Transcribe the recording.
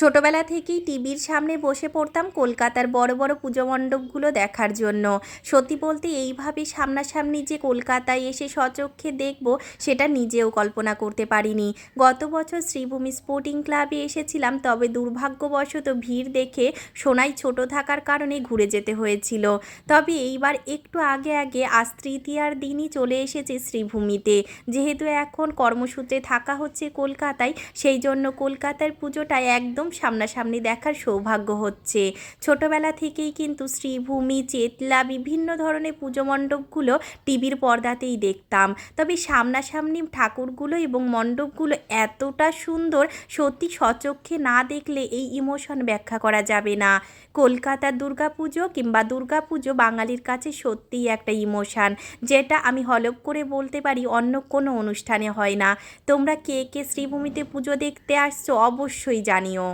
ছোটবেলা থেকেই টিভির সামনে বসে পড়তাম কলকাতার বড় বড় পুজো মণ্ডপগুলো দেখার জন্য। সত্যি বলতে এইভাবে সামনাসামনি যে কলকাতায় এসে সচক্ষে দেখব, সেটা নিজেও কল্পনা করতে পারিনি। গত বছর শ্রীভূমি স্পোর্টিং ক্লাবে এসেছিলাম, তবে দুর্ভাগ্যবশত ভিড় দেখে সোনাই ছোট থাকার কারণে ঘুরে যেতে হয়েছিল। তবে এইবার একটু আগে আগে আজ তৃতীয়ার দিনই চলে এসেছে শ্রীভূমিতে। যেহেতু এখন কর্মসূত্রে থাকা হচ্ছে কলকাতায়, সেই জন্য কলকাতার পুজোটা একদম সামনাসামনি দেখার সৌভাগ্য হচ্ছে। ছোটবেলা থেকেই কিন্তু শ্রীভূমি, চেতলা বিভিন্ন ধরনের পুজো মণ্ডপগুলো টিভির পর্দাতেই দেখতাম। তবে সামনাসামনি ঠাকুরগুলো এবং মণ্ডপগুলো এতটা সুন্দর, সত্যি সচক্ষে না দেখলে এই ইমোশন ব্যাখ্যা করা যাবে না। কলকাতার দুর্গাপুজো কিংবা দুর্গাপুজো বাঙালির কাছে সত্যিই একটা ইমোশান, যেটা আমি হলপ করে বলতে পারি অন্য কোনো অনুষ্ঠানে হয় না। তোমরা কে কে শ্রীভূমিতে পুজো দেখতে আসছো অবশ্যই জানিও।